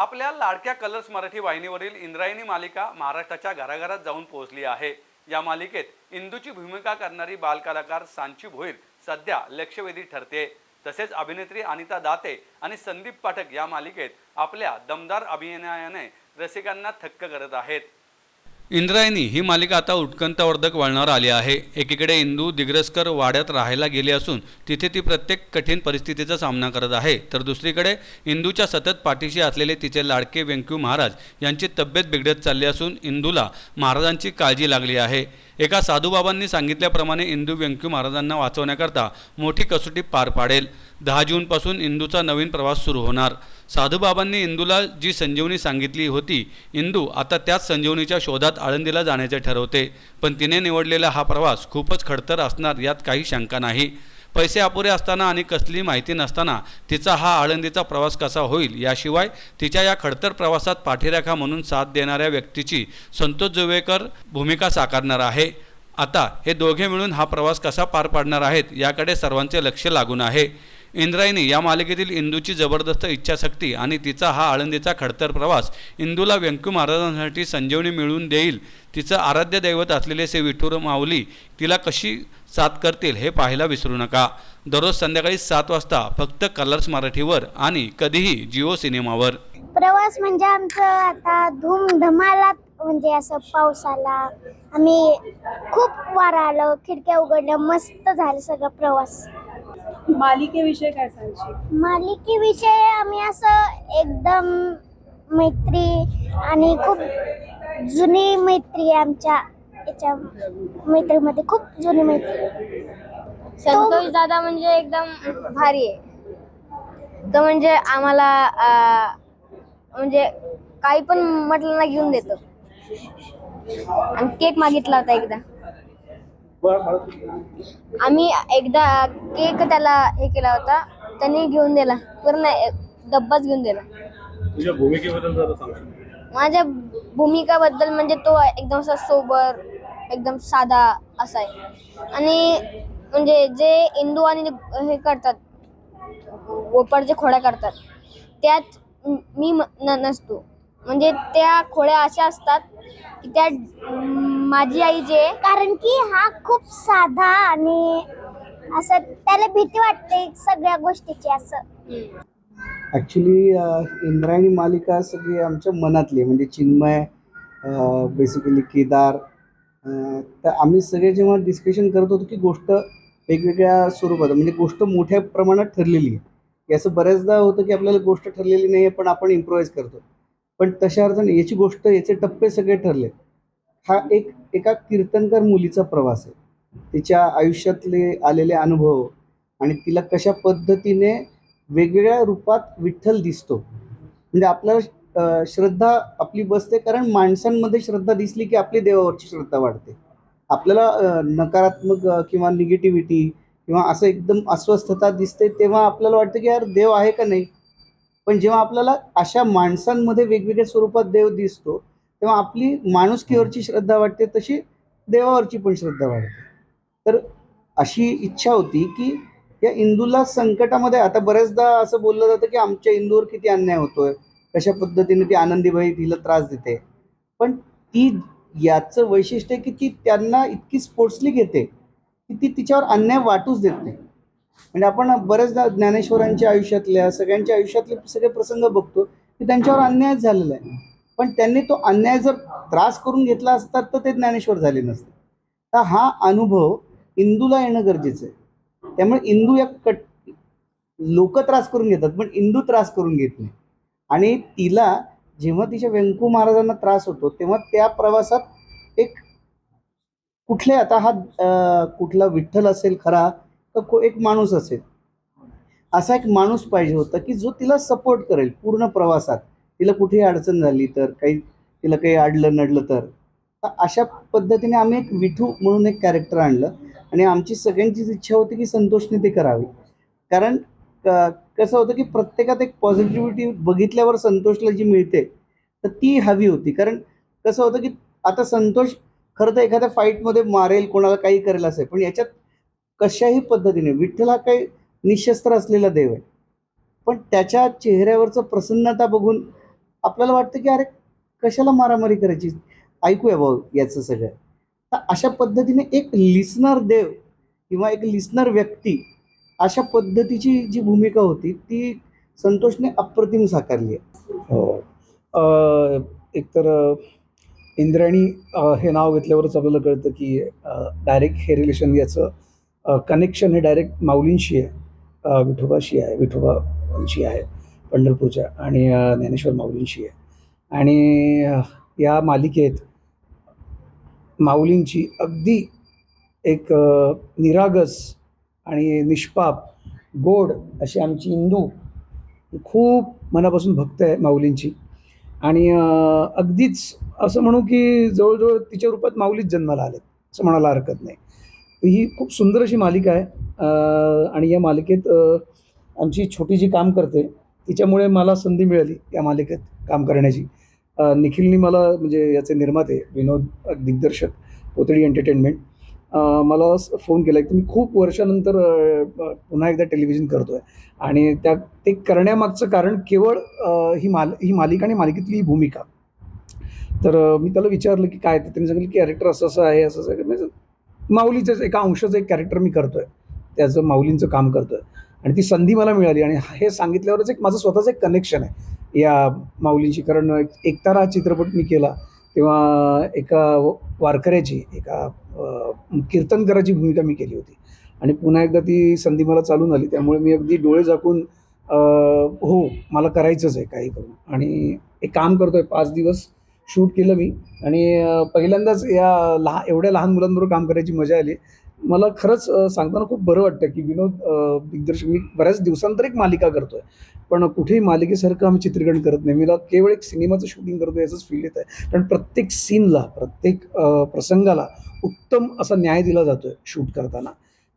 आपल्या लाडक्या कलर्स मराठी वाहिनीवरील इंद्रायणी मालिका महाराष्ट्राच्या घराघरात जाऊन पोहोचली आहे. या मालिकेत इंदूची भूमिका करणारी बालकलाकार सांची भोईर सध्या लक्षवेधी ठरते. तसेच अभिनेत्री अनिता दाते आणि संदीप पाठक या मालिकेत आपल्या दमदार अभिनयाने रसिकांना थक्क करत आहेत. इंद्रायणी ही मालिका आता उत्कंठावर्धक वळणावर आली आहे. एकीकडे इंदू दिग्रसकर वाड्यात राहायला गेली असून तिथे ती प्रत्येक कठीण परिस्थितीचा सामना करत आहे. तर दुसरीकडे इंदूच्या सतत पाठीशी असलेले तिचे लाडके व्यंक्यू महाराज यांची तब्येत बिघडत चालली असून इंदूला महाराजांची काळजी लागली आहे. एका साधूबाबांनी सांगितल्याप्रमाणे इंदू व्यंक्यू महाराजांना वाचवण्याकरता मोठी कसोटी पार पाडेल. दहा जूनपासून इंदूचा नवीन प्रवास सुरू होणार. साधूबाबांनी इंदूला जी संजीवनी सांगितली होती इंदू आता त्याच संजीवनीच्या शोधात आळंदीला जाण्याचे ठरवते. पण तिने निवडलेला हा प्रवास खूपच खडतर असणार यात काही शंका नाही. पैसे अपुरे असताना आणि कसली माहिती नसताना तिचा हा आळंदीचा प्रवास कसा होईल? याशिवाय तिच्या या खडतर प्रवासात पाठीराखा म्हणून साथ देणाऱ्या व्यक्तीची संतोष जुवेकर भूमिका साकारणार आहे. आता हे दोघे मिळून हा प्रवास कसा पार पाडणार आहेत याकडे सर्वांचे लक्ष लागून आहे. इंद्रायणी या मालिकेतील इंदूची जबरदस्त इच्छाशक्ती आणि तिचा हा आळंदीचा खडतर प्रवास इंदूला व्यंकू महाराजांसाठी संजीवनी मिळवून देईल. तिचं आराध्य दैवत असलेले श्री विठूर माऊली तिला कशी साथ करतील हे पाहायला विसरू नका. दररोज संध्याकाळी सात वाजता फक्त कलर्स मराठीवर आणि कधीही जिओ सिनेमावर. प्रवास म्हणजे आमचं आता धूम धमाला म्हणजे असं पाऊस आला. आम्ही खूप वारा आलं खिडक्या उघडल्या मस्त झालं सगळं प्रवास. मालिकेविषयी काय सांगशील? मालिकेविषयी आम्ही असं एकदम मैत्री आणि खूप जुनी मैत्री आहे आमच्या याच्या मैत्रीमध्ये खूप जुनी मैत्री. संतोष दादा म्हणजे एकदम भारी आहे. तो म्हणजे आम्हाला अं, म्हणजे काही पण म्हटलं ना घेऊन देतो. आणि केक मागितला होता एकदा. आम्ही एकदा केक त्याला हे केला होता. त्याने घेऊन दिला. पूर्ण डब्बाच घेऊन दिला. तुझ्या भूमिकेबद्दल जरा सांगशील माझ्या भूमिकाबद्दल म्हणजे तो एकदम असा सोबर एकदम साधा असा आहे. आणि म्हणजे जे इंदू आणि हे करतात वोपरचे खोड्या करतात त्यात मी म- न- नसतो. म्हणजे त्या खोड्या अशा असतात की त्या माझी आई जे कारण की हा खूप साधा आणि असं त्याला भीती वाटते सगळ्या गोष्टीची असं. ॲक्च्युली इंद्रायणी मालिका सगळी आमच्या मनातली आहे. म्हणजे चिन्मय बेसिकली केदार तर आम्ही सगळे जेव्हा डिस्कशन करत होतो की गोष्ट वेगवेगळ्या स्वरूपात म्हणजे गोष्ट मोठ्या प्रमाणात ठरलेली आहे. की असं बऱ्याचदा होतं की आपल्याला गोष्ट ठरलेली नाही आहे पण आपण इम्प्रोवाईज करतो. पण तशा अर्थाने याची गोष्ट याचे टप्पे सगळे ठरले हा एक एका कीर्तनकार मुलीचा प्रवास आहे. तिच्या आयुष्यातले आलेले अनुभव आणि तिला कशा पद्धतीने वेगवेगळ्या रूपात विठ्ठल दिसतो. म्हणजे आपल्याला श्रद्धा आपली बसते कारण माणसांमध्ये श्रद्धा दिसली की आपली देवावरची श्रद्धा वाढते. आपल्याला नकारात्मक किंवा निगेटिव्हिटी किंवा असं एकदम अस्वस्थता दिसते तेव्हा आपल्याला वाटतं की यार देव आहे का नाही? पण जेव्हा आपल्याला अशा माणसांमध्ये वेगवेगळ्या स्वरूपात देव दिसतो तेव्हा आपली माणुसकीवरची श्रद्धा वाटते तशी देवावरची पण श्रद्धा वाढते. तर अशी इच्छा होती की या इंदूला संकटामध्ये आता बऱ्याचदा असं बोललं जातं की आमच्या इंदूवर किती अन्याय होतोय कशा पद्धतीने ती आनंदीबाई तिला त्रास देते. पण ती याचं वैशिष्ट्य आहे की ती त्यांना इतकी स्पोर्ट्सली घेते की ती तिच्यावर अन्याय वाटूच देत नाही. म्हणजे आपण बऱ्याचदा ज्ञानेश्वरांच्या आयुष्यातल्या सगळ्यांच्या आयुष्यातले सगळे प्रसंग बघतो की त्यांच्यावर अन्यायच झालेला आहे. पण त्यांनी तो अन्याय जर त्रास करून घेतला असता तर ते ज्ञानेश्वर झाले नसते. तर हा अनुभव इंदूला येणं गरजेचं आहे. त्यामुळे इंदू या कट लोक त्रास करून घेतात पण इंदू त्रास करून घेत नाही. आणि तिला जेव्हा तिच्या व्यंकू महाराजांना त्रास होतो तेव्हा त्या प्रवासात एक कुठले आता हा कुठला विठ्ठल असेल खरा तर को- एक माणूस असेल. असा एक माणूस पाहिजे होता की जो तिला सपोर्ट करेल पूर्ण प्रवासात. तिला कुठेही अडचण झाली तर काही तिला काही अडलं नडलं तर. अशा पद्धतीने आम्ही एक विठू म्हणून एक कॅरेक्टर आणलं आणि आमची सगळ्यांचीच इच्छा होती की संतोषने ते करावी. कारण क- कसं होतं की प्रत्येकात एक पॉझिटिव्हिटी बघितल्यावर संतोषला जी मिळते तर ती हवी होती. कारण कसं होतं की आता संतोष खरं तर एखाद्या फाईटमध्ये मारेल कोणाला काही करेल असेल पण याच्यात कशाही पद्धतीने विठ्ठल हा काही निशस्त्र असलेला देव आहे. पण त्याच्या चेहऱ्यावरचं प्रसन्नता बघून आपल्याला वाटतं की अरे कशाला मारामारी करायची? ऐकूया भाऊ याचं सगळं. तर अशा पद्धतीने एक लिसनर देव किंवा एक लिसनर व्यक्ती अशा पद्धतीची जी भूमिका होती ती संतोषने अप्रतिम साकारली आहे. हो. एकतर इंद्रायणी हे नाव घेतल्यावरच आपल्याला कळतं की डायरेक्ट हे रिलेशन याचं कनेक्शन हे डायरेक्ट माऊलींशी आहे विठोबाशी आहे विठोबांशी आहे. पंढरपूरच्या आणि ज्ञानेश्वर माऊलींशी आहे. आणि या मालिकेत माऊलींची अगदी एक निरागस आणि निष्पाप गोड अशी आमची हिंदू खूप मनापासून भक्त आहे माऊलींची. आणि अगदीच असं म्हणू की जवळजवळ तिच्या रूपात माऊलीच जन्माला आले असं म्हणायला हरकत नाही. ही खूप सुंदर अशी मालिका आहे. आणि या मालिकेत आमची छोटी जी काम करते तिच्यामुळे मला संधी मिळाली या मालिकेत काम करण्याची. निखिलनी मला म्हणजे याचे निर्माते विनोद दिग्दर्शक पोतळी एंटरटेनमेंट मला फोन केला. की मी खूप वर्षानंतर पुन्हा एकदा टेलिव्हिजन करतो आहे आणि त्या ते करण्यामागचं कारण केवळ ही माल ही मालिका आणि मालिकेतली ही भूमिका. तर मी त्याला विचारलं की काय? तर त्यांनी सांगितलं की कॅरेक्टर असं असं आहे असं असं माऊलीचं माऊलीचंच एका अंशाचं एक कॅरेक्टर मी करतो आहे त्याचं माऊलींचं काम करतो आहे आणि ती संधी मला मिळाली. आणि हे सांगितल्यावरच एक माझं स्वतःचं एक कनेक्शन आहे. या माऊलींची कारण एक- एकतारा हा चित्रपट मी केला तेव्हा एका वारकऱ्याची एका कीर्तनकराची कीर्तनकाराची भूमिका मी केली होती. आणि पुन्हा एकदा ती संधी मला चालून आली. त्यामुळे मी अगदी डोळे झाकून हो मला करायचंच आहे काही करून. आणि एक काम करतो आहे पाच दिवस शूट केलं मी. आणि पहिल्यांदाच या लहा एवढ्या लहान मुलांबरोबर काम करायची मजा आली. मला खरंच सांगताना खूप बरं वाटतं की विनोद दिग्दर्शक मी बऱ्याच दिवसांतर एक मालिका करतो आहे पण कुठेही मालिकेसारखं आम्ही चित्रीकरण करत नाही. मला केवळ एक सिनेमाचं शूटिंग करतो याचंच फील येत आहे कारण प्रत्येक सीनला प्रत्येक प्रसंगाला उत्तम असा न्याय दिला जातो आहे शूट करताना.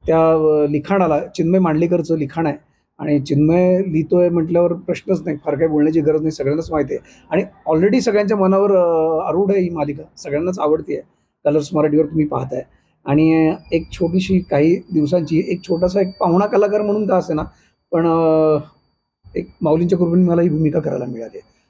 त्या लिखाणाला चिन्मय मांडलेकरचं लिखाण आहे. आणि चिन्मय लिहितोय म्हटल्यावर प्रश्नच नाही. फार काही बोलण्याची गरज नाही. सगळ्यांनाच माहिती आहे. आणि ऑलरेडी सगळ्यांच्या मनावर आरूढ आहे ही मालिका. सगळ्यांनाच आवडती आहे कलर्स मराठीवर तुम्ही पाहताय. आणि एक छोटीशी काही दिवसांची एक छोटासा एक पाहुणा कलाकार म्हणून का असे ना पण एक माऊलींच्या कृपेने मला ही भूमिका करायला मिळाली आहे.